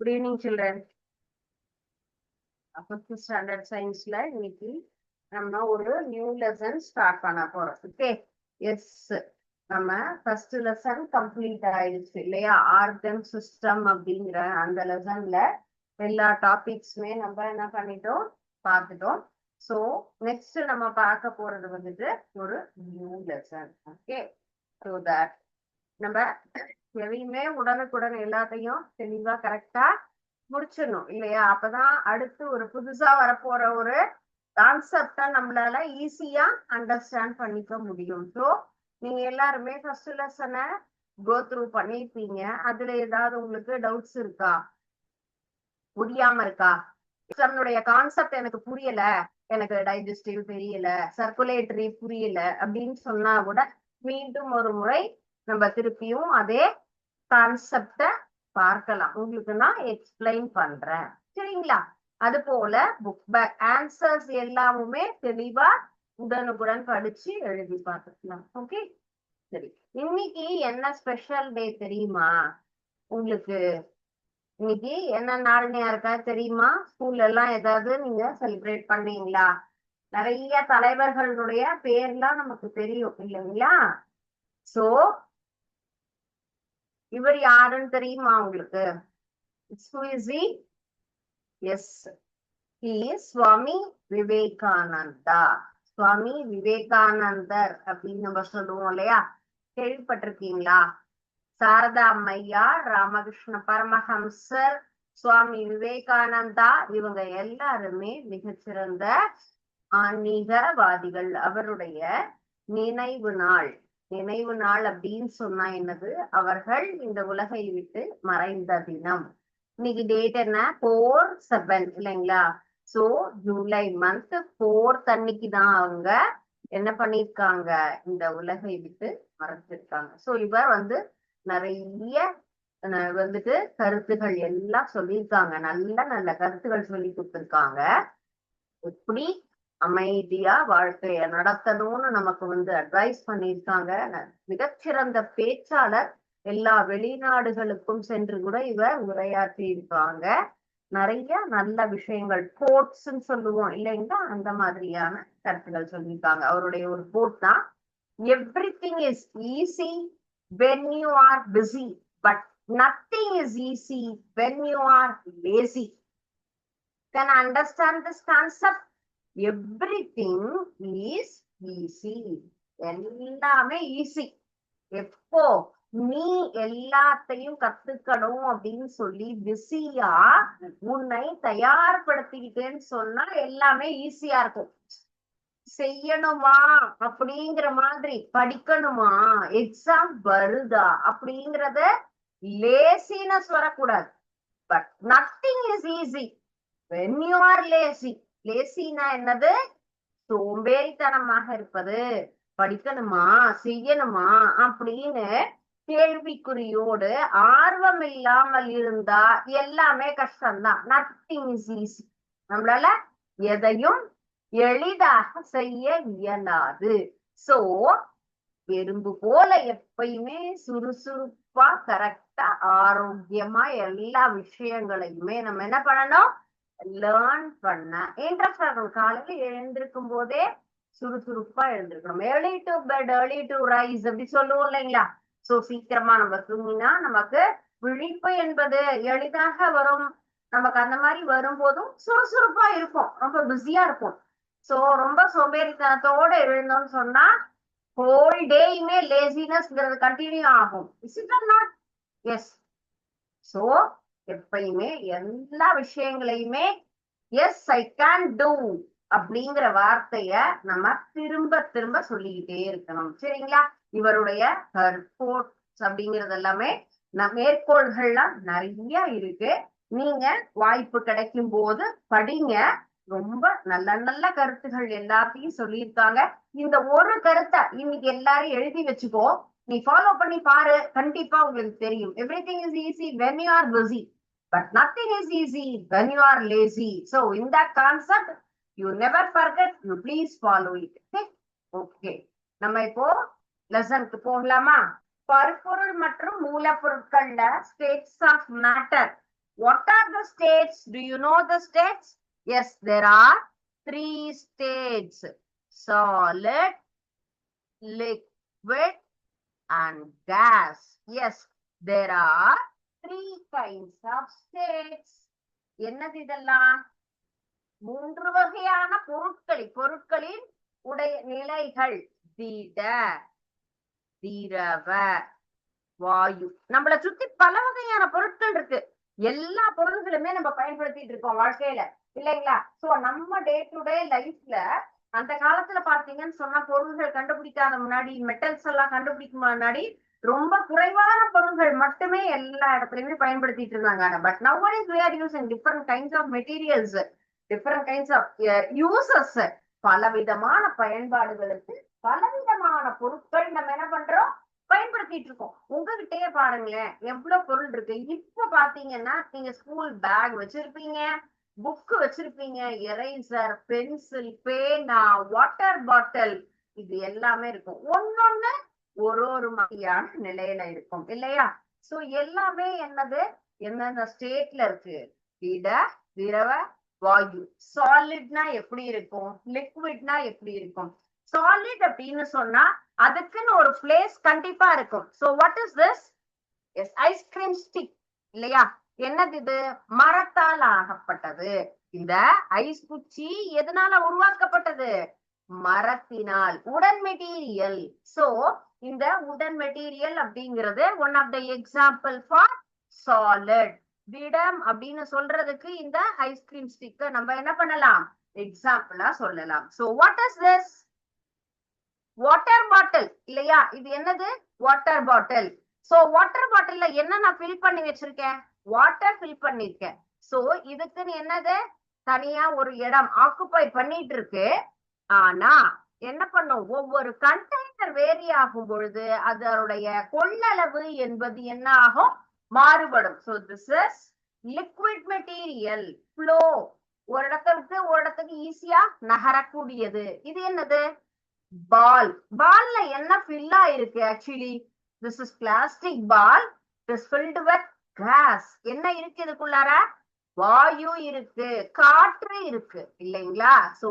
Good evening children fifth standard சயின்ஸ்ல இன்னைக்கு நம்ம ஒரு நியூ லெசன் ஸ்டார்ட் பண்ண போறோம். ஓகே எஸ் நம்ம ஃபர்ஸ்ட் லெசன் கம்ப்ளீட் ஆயிடுச்சு இல்லையா? ஆர்கன் சிஸ்டம் அப்படிங்கிற அந்த லெசன்ல எல்லா டாபிக்ஸுமே நம்ம என்ன பண்ணிட்டோம்? பார்த்துட்டோம். ஸோ நெக்ஸ்ட் நம்ம பார்க்க போறது வந்துட்டு ஒரு new lesson okay so that நம்ம எதையுமே உடனுக்குடன் எல்லாத்தையும் தெளிவா கரெக்டா முடிச்சிடணும் இல்லையா? அப்பதான் அடுத்து ஒரு புதுசா வரப்போற ஒரு கான்செப்டா நம்மளால ஈஸியா அண்டர்ஸ்டாண்ட் பண்ணிக்க முடியும். ஸோ நீங்க எல்லாருமே ஃபர்ஸ்ட் லெசனை கோ த்ரூ பண்ணிருப்பீங்க. அதுல ஏதாவது உங்களுக்கு டவுட்ஸ் இருக்கா? முடியாம இருக்கா? நம்மளுடைய கான்செப்ட் எனக்கு புரியல. எனக்கு டைஜஸ்டிவ் தெரியல. சர்க்குலேட்டரி புரியல. அப்படின்னு சொன்னா கூட மீண்டும் ஒரு முறை நம்ம திருப்பியும் அதே கான்செப்ட பார்க்கலாம். உங்களுக்கு நான் எக்ஸ்பிளைன் பண்றேன். சரிங்களா? அது போல புக் பேக் ஆன்சர்ஸ் எல்லாமுமே தெளிவா உடனுக்குடன் படிச்சு எழுதி பார்த்துக்கலாம். ஓகே சரி. இன்னைக்கு என்ன ஸ்பெஷல் டே தெரியுமா? உங்களுக்கு இன்னைக்கு என்ன நாள்னு இருக்கா தெரியுமா? ஸ்கூல்ல எல்லாம் ஏதாவது நீங்க செலிப்ரேட் பண்ணீங்களா நிறைய தலைவர்களுடைய பேர்லாம் நமக்கு தெரியும் இல்லைங்களா? சோ இவர் யாருன்னு தெரியுமா உங்களுக்கு? எஸ் சுவாமி விவேகானந்தா சுவாமி விவேகானந்தர் அப்படின்னு நம்ம சொல்லுவோம் இல்லையா? கேள்விப்பட்டிருக்கீங்களா? சாரதா அம்மையா ராமகிருஷ்ண பரமஹம்சர் சுவாமி விவேகானந்தா இவங்க எல்லாருமே மிகச்சிறந்த ஆன்மீகவாதிகள். அவருடைய நினைவு நாள். நினைவு நாள் அப்படின்னு சொன்னா என்னது? அவர்கள் இந்த உலகை விட்டு மறைந்த தினம். இன்னைக்கு டேட் என்ன? போர் செவன் இல்லைங்களா? சோ ஜூலை மந்த் போர்த் அன்னைக்கு தான் அவங்க என்ன பண்ணிருக்காங்க இந்த உலகை விட்டு மறைச்சிருக்காங்க சோ இவர் வந்து நிறைய வந்துட்டு கருத்துகள் எல்லாம் சொல்லியிருக்காங்க. நல்ல நல்ல கருத்துகள் சொல்லி கொடுத்துருக்காங்க. எப்படி? அமைதியா வாழ்க்கைய நடத்தணும்னு நமக்கு வந்து அட்வைஸ் பண்ணியிருக்காங்க. மிகச்சிறந்த பேச்சாளர் எல்லா வெளிநாடுகளுக்கும் சென்று கூட இவர் உரையாற்றி இருக்காங்க நிறைய நல்ல விஷயங்கள் கோட்ஸ்ன்னு சொல்லுவோம் இல்லைங்களா? அந்த மாதிரியான கருத்துக்கள் சொல்லியிருக்காங்க. அவருடைய ஒரு கோட் தான் everything is easy when you are busy but nothing is easy when you are lazy can understand this concept everything is easy எல்லாமே ஈஸி எப்போ நீ எல்லாத்தையும் கத்துக்கணும் அப்படின்னு சொல்லி பிஸியா உன்னை தயார்படுத்திக்கிட்டேன்னு சொன்னா எல்லாமே ஈஸியா இருக்கும். செய்யணுமா அப்படிங்கிற மாதிரி படிக்கணுமா? எக்ஸாம் வருதா அப்படிங்கறத லேசின்னு வரக்கூடாது but nothing is easy when you are lazy லேசினா என்னது? சோம்பேறித்தனமாக இருப்பது. படிக்கணுமா? செய்யணுமா? அப்படின்னு கேள்விக்குறியோடு ஆர்வம் இல்லாமல் இருந்தா எல்லாமே கஷ்டம்தான். நத்திங் இஸ் ஈஸி நம்மளால எதையும் எளிதாக செய்ய இயலாது. சோ எறும்பு போல எப்பயுமே சுறுசுறுப்பா கரெக்டா ஆரோக்கியமா எல்லா விஷயங்களையுமே நம்ம என்ன பண்ணணும்? லேர்ன் பண்ண இன்ட்ரெஸ்ட் இருக்கணும் காலையில எழுந்திருக்கும் போதே சுறுசுறுப்பா எழுந்திருக்கணும். Early to bed early to rise அப்படி சொல்லுவோம் இல்லைங்களா? சோ சீக்கிரமா நம்ம தூங்கினா நமக்கு விழிப்பு என்பது எளிதாக வரும். நமக்கு அந்த மாதிரி வரும்போதும் சுறுசுறுப்பா இருக்கும் ரொம்ப பிஸியா இருக்கும் சோ ரொம்ப சோம்பேறித்தனத்தோட எழுந்தோம்னு சொன்னா ஹோல் டேயுமே லேசினஸ்ங்கிறது கண்டினியூ ஆகும். Is it not yes so எப்பயுமே எல்லா விஷயங்களையுமே எஸ் ஐ கேன் டூ அப்படிங்கிற வார்த்தைய நம்ம திரும்ப திரும்ப சொல்லிக்கிட்டே இருக்கணும். சரிங்களா? இவருடைய கோட்ஸ் அப்படிங்கிறது எல்லாமே மேற்கோள்கள்லாம் நிறைய இருக்கு. நீங்க வாய்ப்பு கிடைக்கும் போது படிங்க. ரொம்ப நல்ல நல்ல கருத்துகள் எல்லாத்தையும் சொல்லியிருக்காங்க. இந்த ஒரு கருத்தை இன்னைக்கு எல்லாரும் எழுதி வச்சுக்கோ. நீ ஃபாலோ பண்ணி பாரு. கண்டிப்பா உங்களுக்கு தெரியும். Everything is easy when you are busy but nothing is easy when you are lazy so in that concept you never forget you please follow it okay நம்ம இப்போ லெசனுக்கு போகலாமா பருப்பொருள் மற்றும் மூலப்பொருட்கள்ல states of matter What are the states? Do you know the states? Yes, there are three states. Solid, liquid, and gas. Yes, there are three kinds of states என்னது இதெல்லாம்? மூன்று வகையான பொருட்களின் பொருட்களின் உடைய நிலைகள். திட திரவ வாயு. நம்மளை சுத்தி பல வகையான பொருட்கள் இருக்கு. எல்லா பொருள்களுமே நம்ம பயன்படுத்திட்டு இருக்கோம் வாழ்க்கையில. இல்லைங்களா? சோ நம்ம டே டு டே லைஃப்ல அந்த காலத்துல பாத்தீங்கன்னு சொன்னா பொருள்கள் கண்டுபிடிக்காத முன்னாடி மெட்டல்ஸ் எல்லாம் கண்டுபிடிக்க முன்னாடி ரொம்ப குறைவான பொருட்கள் மட்டுமே எல்லா இடத்துலயுமே பயன்படுத்திட்டு இருந்தாங்க but now is we are using different kinds of materials different kinds of uh, uses பலவிதமான பயன்பாடுகளுக்கு பலவிதமான பொருட்கள் நம்ம என்ன பண்றோம்? பயன்படுத்திட்டு இருக்கோம். உங்ககிட்டயே பாருங்களேன் எவ்வளவு பொருள் இருக்கு. இப்ப பாத்தீங்கன்னா நீங்க ஸ்கூல் பேக் வச்சிருப்பீங்க புக் வச்சிருப்பீங்க எரேசர் பென்சில் பேனா வாட்டர் பாட்டில் இது எல்லாமே இருக்கும். ஒன்னொன்னு ஒரு ஒரு மாதிரியான நிலையில இருக்கும் இல்லையா? சோ எல்லாமே என்னது? எந்தெந்த ஸ்டேட்ல இருக்கு? திட திரவ வாயு. சாலிட்னா எப்படி இருக்கும்? லிக்விட்னா எப்படி இருக்கும்? சாலிட் அப்படின்னு சொன்னா அதுக்குன்னு ஒரு பிளேஸ் கண்டிப்பா இருக்கும். So what is this yes ice cream stick இல்லையா? என்னது இது? மரத்தால் ஆகப்பட்டது. இந்த ஐஸ் குச்சி எதனால உருவாக்கப்பட்டது? மரத்தினால். உடன் மெட்டீரியல். சோ இந்த உடன் மெட்டீரியல் அப்படிங்கிறது one of the example for solid திடம் அப்படின்னு சொல்றதுக்கு இந்த ஐஸ்கிரீம் ஸ்டிக்க நம்ம என்ன பண்ணலாம்? எக்ஸாம்பிளா சொல்லலாம். So what is this water bottle இல்லையா? இது என்னது? வாட்டர் பாட்டில் சோ வாட்டர் பாட்டில்ல என்ன நான் ஃபில் பண்ணி வச்சிருக்கேன்? வாட்டர் ஃபில் பண்ணிருக்கேன். சோ இதுக்குன்னு என்னது? தனியா ஒரு இடம் ஆக்குப்பை பண்ணிட்டு இருக்கு. ஆனா என்ன பண்ணும்? ஒவ்வொரு கண்டெய்னர் வேரி ஆகும் பொழுது அதனுடைய கொள்ளளவு என்பது என்ன ஆகும்? மாறுபடும். So this is liquid material flow ஒரு இடத்துக்கு ஒரு இடத்துக்கு ஈஸியா நகரக்கூடியது. இது என்னது? பால் பால்ல என்ன ஃபில் ஆயிருக்கு actually this is plastic ball is filled with gas என்ன இருக்கு இதுக்குள்ளார? வாயு இருக்கு. காற்று இருக்கு. இல்லைங்களா? சோ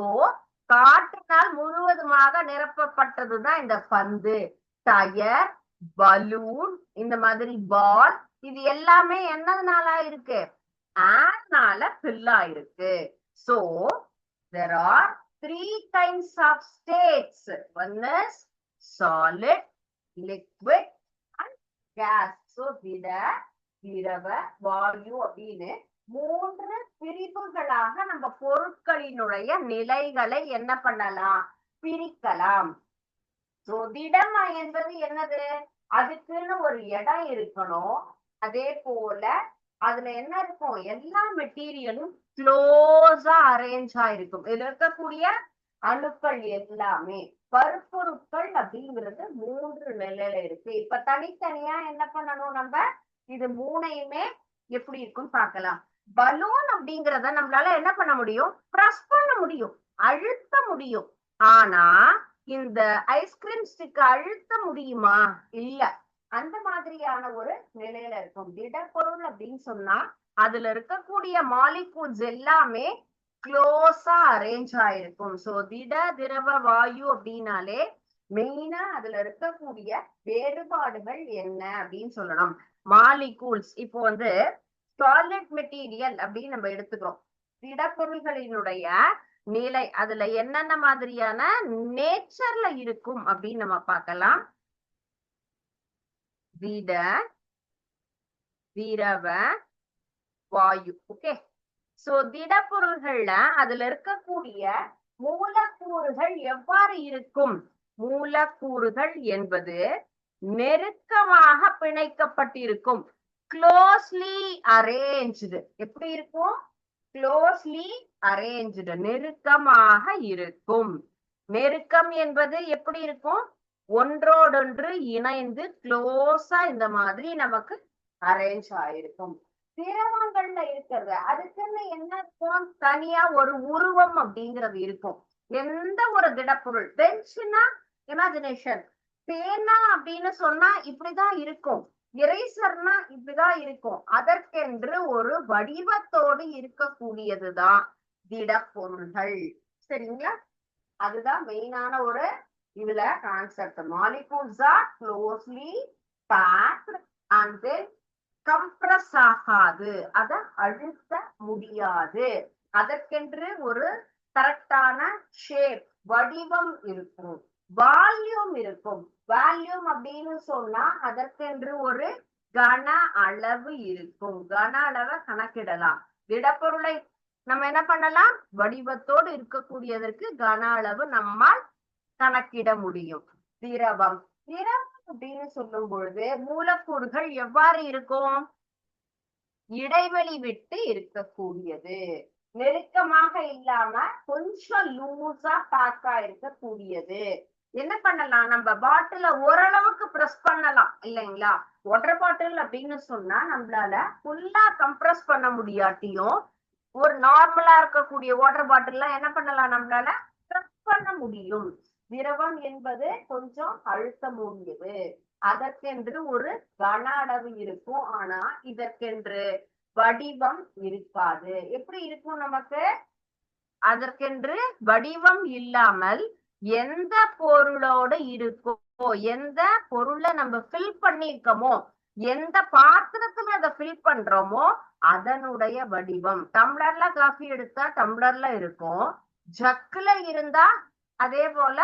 காற்றினால் முழுவதுமாக நிரப்பப்பட்டதுதான் இந்த பந்து. டயர் பலூன் இந்த மாதிரி பால் இது எல்லாமே என்னதுனால இருக்கு ஏர்னால ஃபில் ஆயிருக்கு. So there are three kinds of states one is solid liquid and gas so திட திரவ வாயு அப்படின்னு மூன்று பிரிவுகளாக நம்ம பொருட்களினுடைய நிலைகளை என்ன பண்ணலாம்? பிரிக்கலாம். சோ திடம் என்பது என்னது? அதுக்குன்னு ஒரு இடம் இருக்கணும். அதே போல அதுல என்ன இருக்கும்? எல்லா மெட்டீரியலும் க்ளோஸா அரேஞ்ச் ஆயிருக்கும். இதுல இருக்கக்கூடிய அணுக்கள் எல்லாமே பருப்பொருட்கள் அப்படிங்கிறது மூன்று நிலையில இருக்கு. இப்ப தனித்தனியா என்ன பண்ணணும் நம்ம? இது மூணையுமே எப்படி இருக்குன்னு பார்க்கலாம். பலூன் அப்படிங்கறத நம்மளால என்ன பண்ண முடியும்? ப்ரஸ் பண்ண முடியும். அழுத்த முடியும். ஆனா இந்த ஐஸ்கிரீம் ஸ்டிக் அழுத்த முடியுமா? இல்ல. அந்த மாதிரியான ஒரு நிலையில இருக்கும். திடப்பொருள் அப்படின்னு சொன்னா அதுல இருக்கக்கூடிய மாலிகூல்ஸ் எல்லாமே க்ளோஸா அரேஞ்ச் ஆயிருக்கும். சோ திட திரவ வாயு அப்படின்னாலே மெயினா அதுல இருக்கக்கூடிய வேறுபாடுகள் என்ன அப்படின்னு சொல்லணும். மாலிகூல்ஸ் இப்போ வந்து சாலிட் மெட்டீரியல் அப்படின்னு நம்ம எடுத்துக்கிறோம். திடப்பொருள்களினுடைய நிலை அதுல என்னென்ன மாதிரியான நேச்சர்ல இருக்கும் அப்படின்னு நம்ம பார்க்கலாம். திட திரவ வாயு ஓகே சோ திடப்பொருள்கள்ல அதுல இருக்கக்கூடிய மூலக்கூறுகள் எவ்வாறு இருக்கும்? மூலக்கூறுகள் என்பது நெருக்கமாக பிணைக்கப்பட்டிருக்கும். க்ளோஸ்லி அரேஞ்ச்டு எப்படி இருக்கும்? க்ளோஸ்லி அரேஞ்ச்டு நெருக்கமாக இருக்கும். நெருக்கம் என்பது எப்படி இருக்கும்? ஒன்றோடொன்று இணைந்து க்ளோஸா இந்த மாதிரி நமக்கு அரேஞ்ச் ஆயிருக்கும். திரவங்கள்ல இருக்கிறது அதுக்குன்னு என்ன இருக்கும்? தனியா ஒரு உருவம் அப்படிங்கிறது இருக்கும். எந்த ஒரு திடப்பொருள்? பென்சினா இமேஜினேஷன் பேனா அப்படின்னு சொன்னா இப்படிதான் இருக்கும். எரேசர்னா இப்படிதான் இருக்கும். அதற்கென்று ஒரு வடிவத்தோடு இருக்கக்கூடியதுதான் திடப்பொருள்கள். சரிங்களா? அதுதான் மெயினான ஒரு இதுல concept molecules are closely packed and then compress ஆகாது. அத அழுத்த முடியாது. அதற்கென்று ஒரு கரெக்டான ஷேப் வடிவம் இருக்கும். வால்யூம் இருக்கும். வால்யூம் அப்படின்னு சொன்னா அதற்கென்று ஒரு கன அளவு இருக்கும். கன அளவை கணக்கிடலாம். திடப்பொருளை நம்ம என்ன பண்ணலாம்? வடிவத்தோடு இருக்கக்கூடியதற்கு கன அளவு நம்மால் கணக்கிட முடியும். திரவம். திரவம் அப்படின்னு சொல்லும் பொழுது மூலக்கூறுகள் எவ்வாறு இருக்கும்? இடைவெளி விட்டு இருக்கக்கூடியது. நெருக்கமாக இல்லாம கொஞ்சம் லூசா பேக்கா இருக்கக்கூடியது. என்ன பண்ணலாம்? நம்ம பாட்டில ஓரளவுக்கு ப்ரெஸ் பண்ணலாம். இல்லைங்களா? வாட்டர் பாட்டில் அப்படின்னு சொன்னா நம்மளால ஃபுல்லா கம்ப்ரஸ் பண்ண முடியாட்டியும் ஒரு நார்மலா இருக்கக்கூடிய வாட்டர் பாட்டில் என்ன பண்ணலாம் நம்மளால? பிரஸ் பண்ண முடியும். திரவம் என்பது கொஞ்சம் அழுத்தம் அழுத்தமுடையது அதற்கென்று ஒரு கன அளவு இருக்கும். ஆனா இதற்கென்று வடிவம் இருக்காது. எப்படி இருக்கும் நமக்கு? அதற்கென்று வடிவம் இல்லாமல் எந்த பொருளோட இருக்கோ எந்த பொருளை நம்ம ஃபில் பண்ணிருக்கோமோ எந்த பாத்திரத்துல அதை ஃபில் பண்றோமோ அதனுடைய வடிவம். டம்ளர்ல காஃபி எடுத்தா டம்ளர்ல இருக்கும். ஜக்குல இருந்தா அதே போல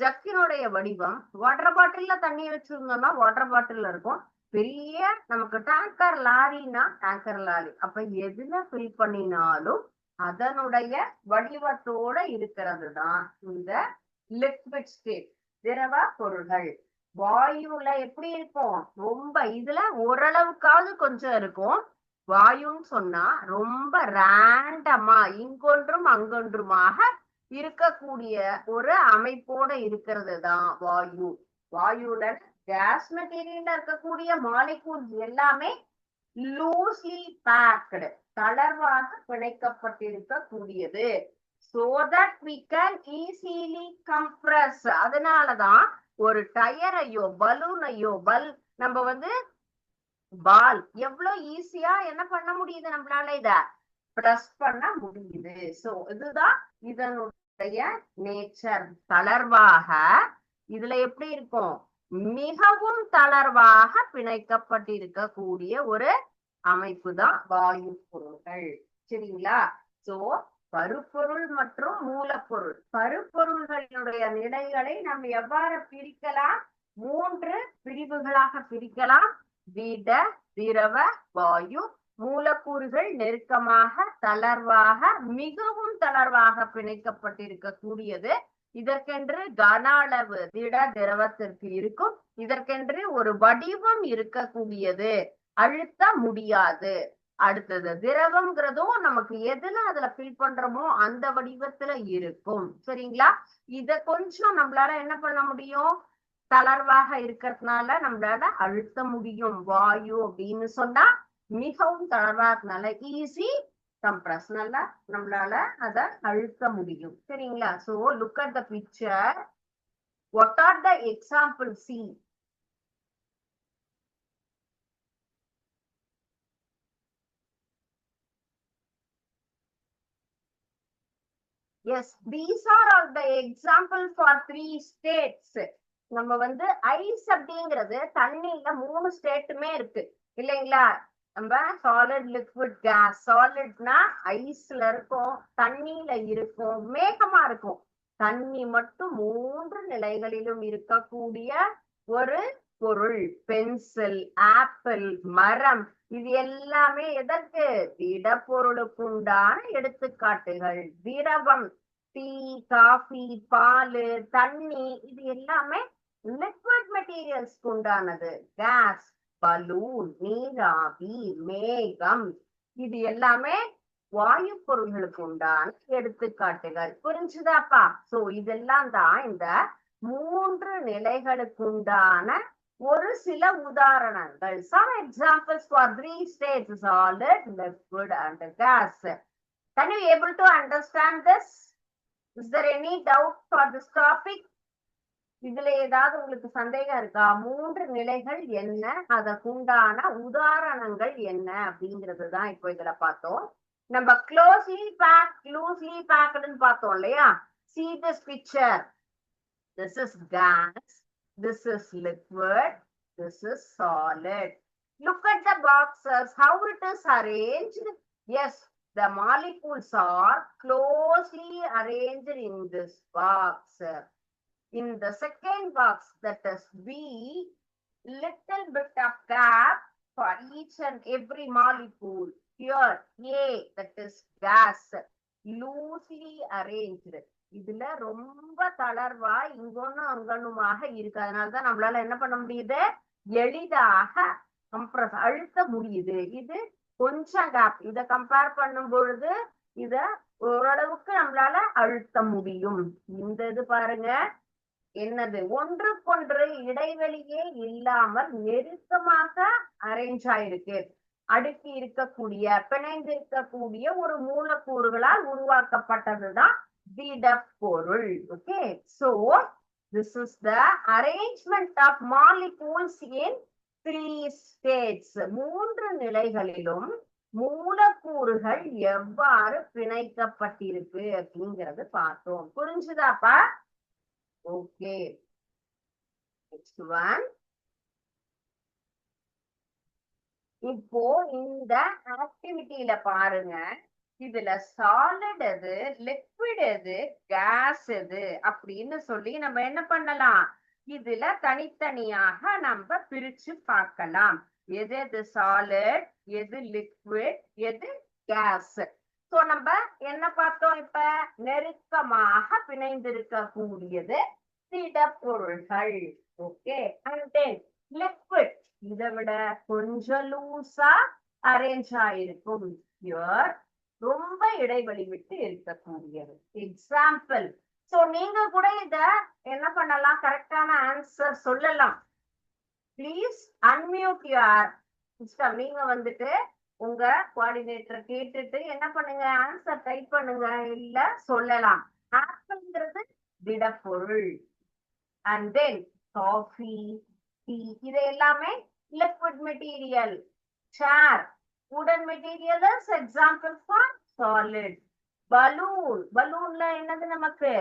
ஜக்கினுடைய வடிவம். வாட்டர் பாட்டில்ல தண்ணி வச்சிருந்தோம்னா வாட்டர் பாட்டில்ல இருக்கும். பெரிய நமக்கு டேங்கர் லாரினா டேங்கர் லாரி. அப்ப எதுல ஃபில் பண்ணினாலும் அதனுடைய வடிவத்தோட இருக்கிறது தான் இந்த லிக்விட் ஸ்டேட் திரவ பொருள்கள். வாயுல எப்படி இருக்கும்? ரொம்ப இதுல ஓரளவுக்காவது கொஞ்சம் இருக்கும். வாயுன்னு சொன்னா ரொம்ப ரேண்டமா இங்கொன்றும் அங்கொன்றுமாக இருக்கக்கூடிய ஒரு அமைப்போட இருக்கிறது தான் வாயு. வாயுடன் கேஸ் மெட்டீரியல்ல இருக்கக்கூடிய மாலிகூல்ஸ் எல்லாமே லூஸ்லி பேக்டு தளர்வாக பிணைக்கப்பட்டிருக்க கூடியது so that we can easily compress அதனாலதான் ஒரு டயரையோ பலூனையோ பல் நம்ம வந்து பால் எவ்வளவு ஈஸியா என்ன பண்ண முடியுது நம்மளால இத? பிரஸ் பண்ண முடியுது. சோ இதுதான் இதனுடைய நேச்சர் தளர்வாக இதுல எப்படி இருக்கும்? மிகவும் தளர்வாக பிணைக்கப்பட்டிருக்க கூடிய ஒரு அமைப்பு தான் வாயு பொருள்கள். சரிங்களா? சோ பருப்பொருள் மற்றும் மூலப்பொருள். பருப்பொருள்களினுடைய நிலைகளை நம்ம எவ்வாறு பிரிக்கலாம்? மூன்று பிரிவுகளாக பிரிக்கலாம். திட திரவ வாயு மூலக்கூறுகள் நெருக்கமாக தளர்வாக மிகவும் தளர்வாக பிணைக்கப்பட்டிருக்க கூடியது இதற்கென்று கன அளவு திட திரவத்திற்கு இருக்கும். இதற்கென்று ஒரு வடிவம் இருக்கக்கூடியது. அழுத்த முடியாது. அடுத்தது திரவம்ங்கிறதும் நமக்கு எதுல அதுல ஃபில் பண்றோமோ அந்த வடிவத்துல இருக்கும். சரிங்களா? இத கொஞ்சம் நம்மளால என்ன பண்ண முடியும்? தளர்வாக இருக்கிறதுனால நம்மளால அழுத்த முடியும். வாயு அப்படின்னு சொன்னா மிகவும் தளர்வா ஈஸி கம்ப்ரஸ் நல்லா நம்மளால அத அழுத்த முடியும். சரிங்களா? So look at the picture what are the example see yes these are all the example for three states நம்ம வந்து ஐஸ் அப்படிங்கிறது தண்ணியில மூணு ஸ்டேட்டுமே இருக்கு. இல்லைங்களா? நம்ம சாலிட் லிக்விட் கேஸ் சாலிட்னா ஐஸ்ல இருக்கும் தண்ணியில இருக்கும் மேகமா இருக்கும். தண்ணி மட்டும் மூன்று நிலைகளிலும் இருக்கக்கூடிய ஒரு பொருள். பென்சில் ஆப்பிள் மரம் இது எல்லாமே எதற்கு? திடப்பொருளுக்குண்டான எடுத்துக்காட்டுகள். திரவம் டீ காஃபி பால் தண்ணி இது எல்லாமே லிக்விட் மெட்டீரியல்ஸ்க்கு உண்டானது. கேஸ் பலூன் நீராவி மேகம் இது எல்லாமே வாயு பொருள்களுக்கு உண்டான எடுத்துக்காட்டுகள். புரிஞ்சுதாப்பா? சோ இதெல்லாம் தான் இந்த மூன்று நிலைகளுக்குண்டான ஒரு சில உதாரணங்கள். Some examples for three states solid liquid and gas can you able to understand this is there any doubt for this topic இதுல ஏதாவது உங்களுக்கு சந்தேகம் இருக்கா? மூன்று நிலைகள் என்ன? அதற்குண்டான உதாரணங்கள் என்ன? அப்படிங்கிறது தான் இப்போ இதுல பார்த்தோம். நம்ம க்ளோஸ்லி பேக் லூஸ்லி பேக்டுன்னு பார்த்தோம் இல்லையா? See this picture this is gas this is liquid. This is solid. Look at the boxes. How it is arranged? Yes the molecules are closely arranged in this box. In the second box that is b little bit of gap for each and every molecule. Here a that is gas loosely arranged இதுல ரொம்ப தளர்வா இங்கொன்னும் அங்கொன்னுமாக இருக்கு. அதனாலதான் நம்மளால என்ன பண்ண முடியுது? எளிதாக compress அழுத்த முடியுது. இது கொஞ்சம் கேப் இத கம்பேர் பண்ணும் பொழுது இத ஓரளவுக்கு நம்மளால அழுத்த முடியும். இந்த இது பாருங்க. என்னது? ஒன்றுக்கொன்று இடைவெளியே இல்லாமல் நெருக்கமாக அரேஞ்ச் ஆயிருக்கு. அடுக்கி இருக்கக்கூடிய பிணைந்து இருக்கக்கூடிய ஒரு மூலக்கூறுகளால் உருவாக்கப்பட்டதுதான் திடப்பொருள். Okay so this is the arrangement of molecules in three states மூன்று நிலைகளிலும் மூலக்கூறுகள் எவ்வாறு பிணைக்கப்பட்டிருக்கு அப்படிங்கறது பார்த்தோம். புரிஞ்சுதாப்பா? ஓகே நெக்ஸ்ட் ஒன் இப்போ இந்த ஆக்டிவிட்டியில பாருங்க. இதுல சாலிட் எது லிக்விட் எது கேஸ் எது அப்படின்னு சொல்லி நம்ம என்ன பண்ணலாம்? இதுல தனித்தனியாக நம்ம பிரிச்சு பார்க்கலாம். எது எது சாலிட் எது லிக்விட் எது கேஸ் சோ நம்ம என்ன பார்த்தோம் இப்ப? நெருக்கமாக பிணைந்திருக்க கூடியது திடப்பொருள்கள். ஓகே அண்ட் தென் லிக்விட் இதை விட கொஞ்சம் லூசா அரேஞ்ச் ஆயிருக்கும். இயர் ரொம்ப இடைவெளி விட்டு இருக்கக்கூடியது. எக்ஸாம்பிள் சோ நீங்க கூட இத என்ன பண்ணலாம்? கரெக்டான ஆன்சர் சொல்லலாம். ப்ளீஸ் அன்மியூட் யுவர் சிஸ்டம் நீங்க வந்துட்டு உங்க கோஆர்டினேட்டர் கேட்டுட்டு என்ன பண்ணுங்க? ஆன்சர் டைப் பண்ணுங்க. இல்ல சொல்லலாம். ஆப்பிள்ங்கிறது திடப்பொருள். அண்ட் தென் காஃபி டீ இது எல்லாமே liquid material chair wooden material is example for solid balloon balloonல என்னது நமக்கு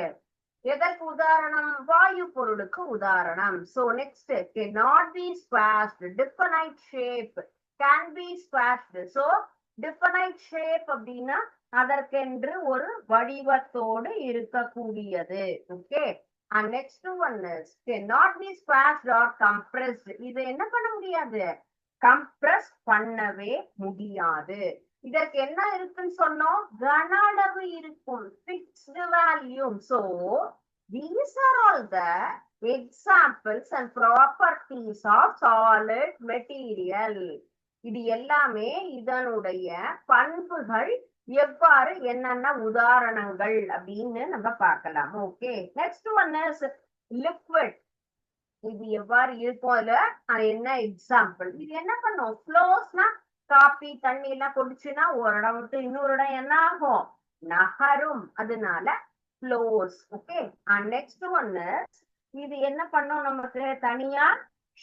எதற்கு உதாரணம் வாயு பொருளுக்கு உதாரணம் so next cannot be squashed definite shape can be squashed so definite shape அப்படின்னா அதற்கென்று ஒரு வடிவத்தோடு இருக்கக்கூடியது okay and next one is cannot be squashed or compressed இது என்ன பண்ண முடியாது கம்ப்ரஸ் பண்ணவே முடியாது. இதற்கு என்ன இருக்குன்னு சொன்னோம்? கன அளவு இருக்கும் fixed volume so these are all the examples and properties of solid material இது எல்லாமே இதனுடைய பண்புகள் எவ்வாறு என்னென்ன உதாரணங்கள் அப்படின்னு நம்ம பார்க்கலாம். Okay next one is liquid இது எவ்வாறு இருக்கும்? அதுல அது என்ன எக்ஸாம்பிள் இது என்ன பண்ணும்? ஃப்ளோஸ்னா காப்பி தண்ணி எல்லாம் குடிச்சுன்னா ஒரு இடம் விட்டு இன்னொரு இடம் என்ன ஆகும்? நகரும். அதனால ஃப்ளோஸ் ஓகே அண்ட் நெக்ஸ்ட் ஒன்னு இது என்ன பண்ணும் நமக்கு? தனியா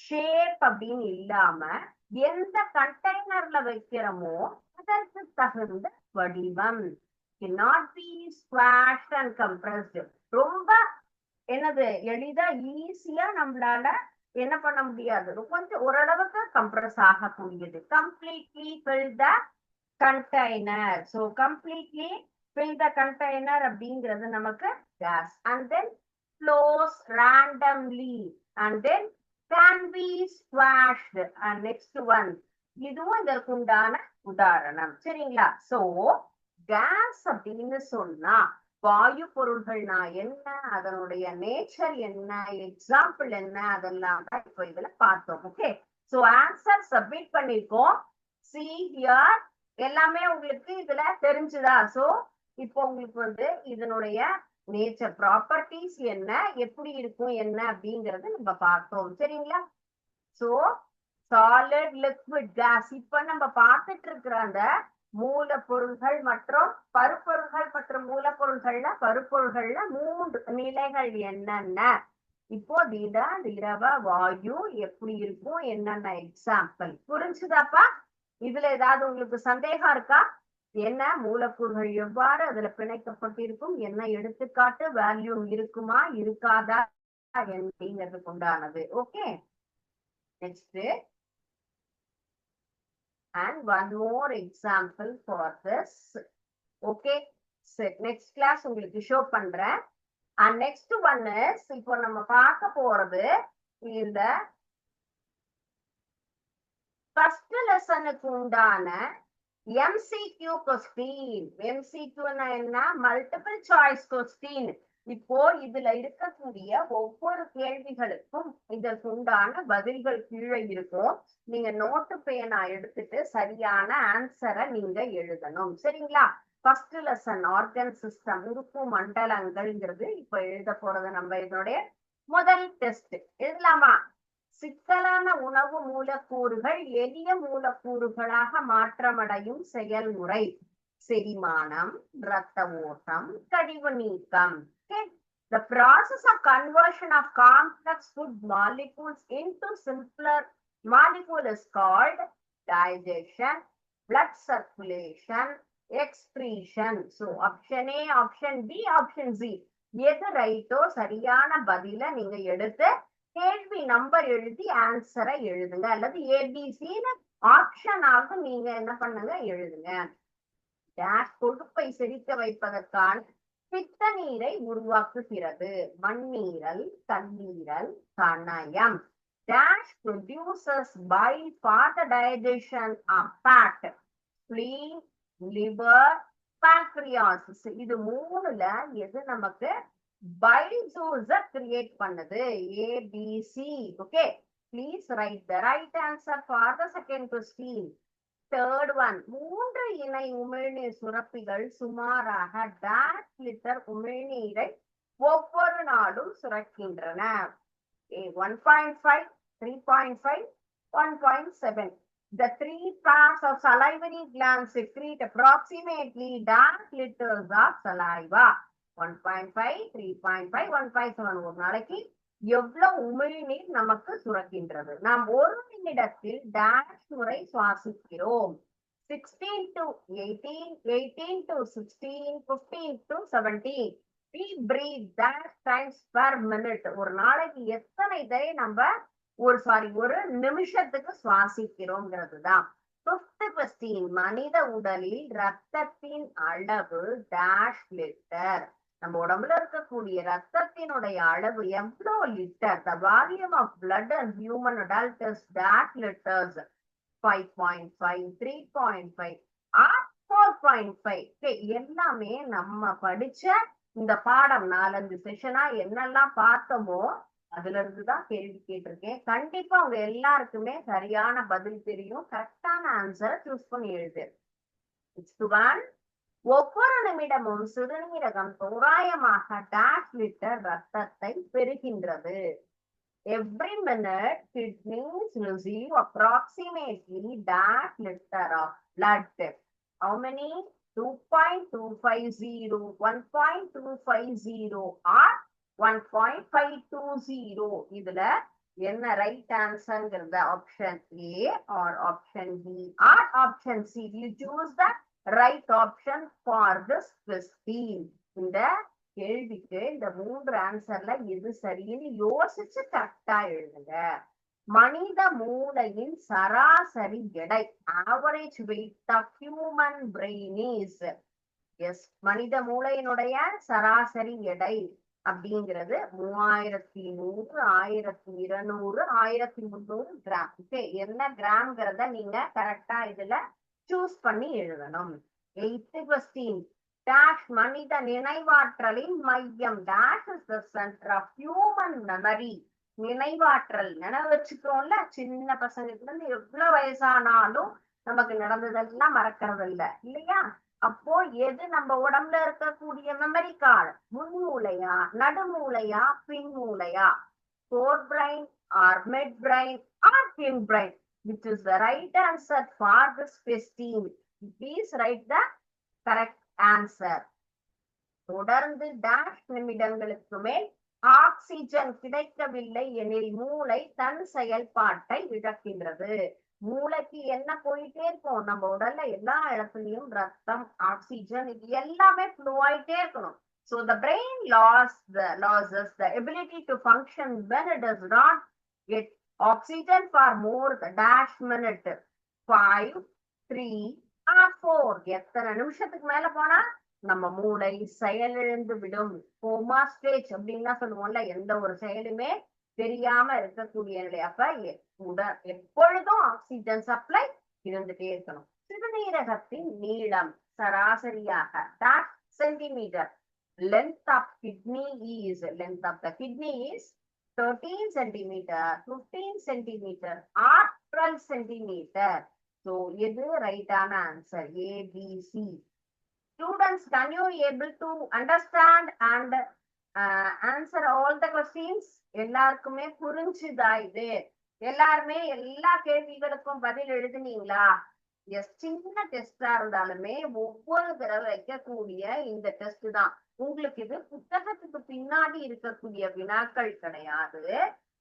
ஷேப் அப்படின்னு இல்லாம எந்த கண்டெய்னர்ல வைக்கிறோமோ அதற்கு தகுந்த வடிவம். Not be squash and compressed ரொம்ப என்னது எளிதா ஈஸியா நம்மளால என்ன பண்ண முடியாது. கொஞ்சம் ஓரளவுக்கு compress ஆகக்கூடியது. Completely fill the container so completely fill the container அப்படிங்கிறது நமக்கு gas and then flows randomly and then can be squashed and next one இதுவும் இதற்கு உண்டான உதாரணம். சரிங்களா? சோ கேஸ் அப்படின்னு சொன்னா வாயு பொருள்கள்னா என்ன அதனுடைய நேச்சர் என்ன எக்ஸாம்பிள் என்ன அதெல்லாம் தான் இப்போ இதுல பார்த்தோம் ஓகே சோ ஆன்சர் சப்மிட் பண்ணிருக்கோம். சி ஹியர் எல்லாமே உங்களுக்கு இதுல தெரிஞ்சுதா? சோ இப்போ உங்களுக்கு வந்து இதனுடைய நேச்சர் ப்ராப்பர்ட்டிஸ் என்ன எப்படி இருக்கும் என்ன அப்படிங்கறத நம்ம பார்த்தோம் சரிங்களா? சோ சாலிட் லிக்விட் கேஸ் இப்ப நம்ம பார்த்துட்டு இருக்கிற அந்த மூலப்பொருள்கள் மற்றும் பருப்பொருள்கள் மற்றும் மூலப்பொருள்கள்ல பருப்பொருள்கள்ல மூன்று நிலைகள் என்னென்ன? இப்போ திட திரவ வாயு எப்படி இருக்கும்? என்னென்ன எக்ஸாம்பிள் புரிஞ்சுதாப்பா? இதுல ஏதாவது உங்களுக்கு சந்தேகம் இருக்கா? என்ன? மூலக்கூறுகள் எவ்வாறு அதுல பிணைக்கப்பட்டிருக்கும்? என்ன எடுத்துக்காட்டு? வேல்யூ இருக்குமா? இருக்காதா? அப்படிங்கிறதுக்கு உண்டானது. Okay next and one more example for this. Okay சரி நெக்ஸ்ட் கிளாஸ் உங்களுக்கு ஷோ பண்றேன். அண்ட் நெக்ஸ்ட் ஒன் இஸ் இப்போ நம்ம பார்க்க போறது இந்த ஃபர்ஸ்ட் லெசனுக்கு உண்டான எம்சிக்யூ கொஸ்டின் எம்சிக்யூனா என்ன? மல்டிபிள் சாய்ஸ் கொஸ்டின் இப்போ இதுல இருக்கக்கூடிய ஒவ்வொரு கேள்விகளுக்கும் இதற்கு உண்டான பதில்கள் கீழே இருக்கும். நீங்க நோட்டு பேனா எடுத்துட்டு சரியான ஆன்சரை நீங்க எழுதணும். சரிங்களா? ஃபர்ஸ்ட் லெசன் ஆர்கன் சிஸ்டம் உறுப்பு மண்டலங்கள்ங்கிறது இப்ப எழுத போறது நம்ம இதனுடைய முதல் டெஸ்ட் எழுதலாமா? சிக்கலான உணவு மூலக்கூறுகள் எளிய மூலக்கூறுகளாக மாற்றமடையும் செயல்முறை. செரிமானம் இரத்த ஓட்டம் கழிவு நீக்கம். The process of conversion of complex food molecules into simpler molecule is called digestion blood circulation excretion so option a option b option c எது ரைட்டோ சரியான பதில நீங்க எடுத்து கேள்வி நம்பர் எழுதி ஆன்சரை எழுதுங்க அல்லது ஏபிசின்னு ஆப்ஷனாக நீங்க என்ன பண்ணுங்க எழுதுங்க டேஷ் கொழுப்பை செரிக்க வைப்பதற்கான பித்த நீரை உருவாக்குகிறது. மண்ணீரல் கல்லீரல் கணயம். Dash producers by for the digestion of fat spleen liver pancreas இது மூணுல எது நமக்கு பைல் ஜூஸ கிரியேட் பண்ணுது? ABC okay please write the right answer for the second question third one மூன்று இணை உமிழ்நீர் சுரப்பிகள் சுமாராக டேஷ் லிட்டர் உமிழ்நீரை ஒவ்வொரு நாளும் சுரக்கின்றன. One point five three point five one point seven The three pairs of salivary glands secrete approximately dark liters of saliva. 1.5, 3.5, 1.7 ஒரு நாளைக்கு எவ்வளவு உமிழ்நீர் நமக்கு சுரக்கின்றது? நாம் ஒரு நிமிடத்தில் டேஷ் முறை சுவாசிக்கிறோம். Sixteen to eighteen eighteen to sixteen fifteen to seventeen we breathe dash times per minute. ஒரு நாளைக்கு எத்தனை தடவை நம்ம ஒரு சாரி ஒரு நிமிஷத்துக்கு சுவாசிக்கிறோம்ங்கிறது தான் பிப்த் கொஸ்டின் மனித உடலில் ரத்தத்தின் அளவு டேஷ் லிட்டர் நம்ம உடம்புல இருக்கக்கூடிய ரத்தத்தினுடைய அளவு எவ்வளவு litre? The volume of blood and human adult is dash litres five point five three point five or four point five எல்லாமே நம்ம படிச்ச இந்த பாடம் நாலஞ்சு செஷனா என்னெல்லாம் பார்த்தோமோ அதுல இருந்துதான் கேள்வி கேட்டிருக்கேன். கண்டிப்பா உங்க எல்லாருக்குமே சரியான பதில் தெரியும். கரெக்டான ஆன்சரை சூஸ் பண்ணி எழுது. ஒன் ஒவ்வொரு நிமிடமும் சிறுநீரகம் தோராயமாக டேஷ் லிட்டர் ரத்தத்தை பெறுகின்றது. Every minute kidneys receive approximately dash litre of blood how many two point two five zero one point two five zero or one point five two zero இதுல என்ன right ஆன்சர்ங்கிறத option A or option B or option C you choose the right option for this question இந்த கேள்விக்கு இந்த மூன்று ஆன்சர்ல எது சரின்னு யோசிச்சு கரெக்டா எழுதுங்க. மனித மூளையின் சராசரி எடை average weight of human brain is yes மனித மூளையினுடைய சராசரி எடை அப்படிங்கிறது மூவாயிரத்தி நூறு ஆயிரத்தி இருநூறு ஆயிரத்தி முந்நூறு கிராம் ஓகே என்ன கிராம்ங்கிறத நீங்க கரெக்டா இதுல சூஸ் பண்ணி எழுதணும். எய்த் கொஸ்டின் டேஷ் மனித நினைவாற்றலின் மையம். Dash is the centre of human memory நினைவாற்றல். நினைவு வச்சுக்கிறோம்ல சின்ன பசங்களுக்கு இருந்து எவ்வளவு வயசானாலும் நமக்கு நடந்ததெல்லாம் மறக்கிறது இல்ல இல்லையா? அப்போ எது நம்ம உடம்புல இருக்கக்கூடிய மெமரி கார்டு முன்மூளையா? நடுமூளையா? பின் fore brain or mid brain or bin brain which is the right answer for this question. Please write the correct answer தொடர்ந்து டேஷ் நிமிடங்களுக்கு மேல் ஆக்சிஜன் கிடைக்கவில்லை எனில் மூளை தன் செயல்பாட்டை இழக்கின்றது. மூளைக்கு என்ன போயிட்டே இருக்கும் நம்ம உடல்ல எல்லா இடத்துலயும் ரத்தம் ஆக்சிஜன் இது எல்லாமே ஃப்ளோ ஆயிட்டே இருக்கணும். So the brain loss the loses the ability to function when it does not get oxygen for more the dash minute. Five, three, or four. எத்தனை நிமிஷத்துக்கு மேல போனா நம்ம மூளை செயலிழந்து விடும். கோமா ஸ்டேஜ் அப்படின்னா சொல்லுவோம்ல எந்த ஒரு செயலுமே தெரியாம இருக்கக்கூடிய நிலை. அப்ப உடல் எப்பொழுதும் ஆக்சிஜன் சப்ளை இருந்துட்டே இருக்கணும். சிறுநீரகத்தின் நீளம் சராசரியாக centimetre length of kidney is length of the kidney is 13 centimeter 15 centimeter or 12 centimeter so எது ரைட்டான answer A B C students can you able to understand and uh, answer all the questions எல்லாருக்குமே புரிஞ்சுதா இது எல்லாருமே எல்லா கேள்விகளுக்கும் பதில் எழுதுனீங்களா S சின்ன டெஸ்டா இருந்தாலுமே ஒவ்வொரு தடவை வைக்கக்கூடிய இந்த டெஸ்ட் தான் உங்களுக்கு இது புத்தகத்துக்கு பின்னாடி இருக்கக்கூடிய வினாக்கள் கிடையாது.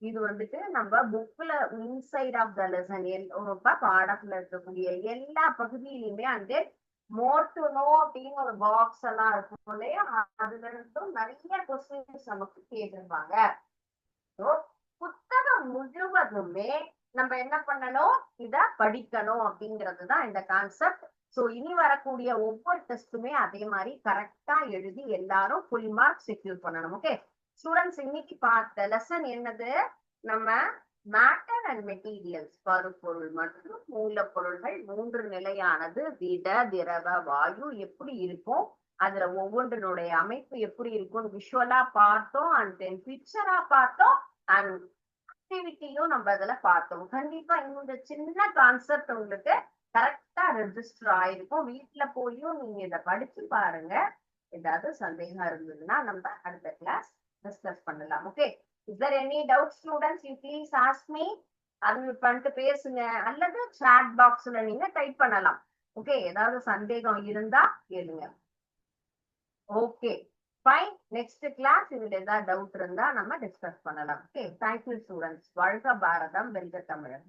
இது வந்துட்டு நம்ம புக்ல இன்சைட் ஆஃப் த லெசன் ஒரு பாடத்துல இருக்கக்கூடிய எல்லா பகுதியிலுமே வந்து மோர் டு நோ அப்படின்னு ஒரு பாக்ஸ் எல்லாம் இருக்கும் இல்லையா? அதுல இருந்தும் நிறைய கொஸ்டின்ஸ் நமக்கு கேட்டிருப்பாங்க. புத்தகம் முழுவதுமே நம்ம என்ன பண்ணணும்? இத படிக்கணும் அப்படிங்கிறது தான் இந்த கான்செப்ட் சோ இனி வரக்கூடிய ஒவ்வொரு டெஸ்ட்டுமே அதே மாதிரி கரெக்டா எழுதி எல்லாரும் ஃபுல் மார்க் செக்யூர் பண்ணணும் ஓகே ஸ்டூடெண்ட்ஸ் இன்னைக்கு பார்த்த லெசன் என்னது? நம்ம மேட்டர் அண்ட் மெட்டீரியல்ஸ் பருப்பொருள் மற்றும் மூலப்பொருள்கள் மூன்று நிலையானது திட திரவ வாயு எப்படி இருக்கும் அதுல ஒவ்வொன்றினுடைய அமைப்பு எப்படி இருக்கும் விஷுவலா பார்த்தோம் அண்ட் தென் பிக்சரா பார்த்தோம் அண்ட் ஆக்டிவிட்டியும் நம்ம அதுல பார்த்தோம். கண்டிப்பா இந்த சின்ன கான்செப்ட் உங்களுக்கு கரெக்டா ரெஜிஸ்டர் ஆயிருக்கும். வீட்ல போயும் நீங்க இத படிச்சு பாருங்க. ஏதாவது சந்தேகம் இருந்ததுன்னா நம்ம அடுத்த கிளாஸ் டிஸ்கஸ் பண்ணலாம். Okay is there any doubt students you please ask me அது பண்ணிட்டு பேசுங்க. அல்லது சாட் பாக்ஸ்ல நீங்க டைப் பண்ணலாம். ஓகே ஏதாவது சந்தேகம் இருந்தா கேளுங்க. ஓகே ஃபைன் நெக்ஸ்ட் கிளாஸ் இதுல ஏதாவது டவுட் இருந்தா நம்ம டிஸ்கஸ் பண்ணலாம். ஓகே தேங்க்யூ ஸ்டூடெண்ட்ஸ் வாழ்க பாரதம். வெல்க தமிழன்.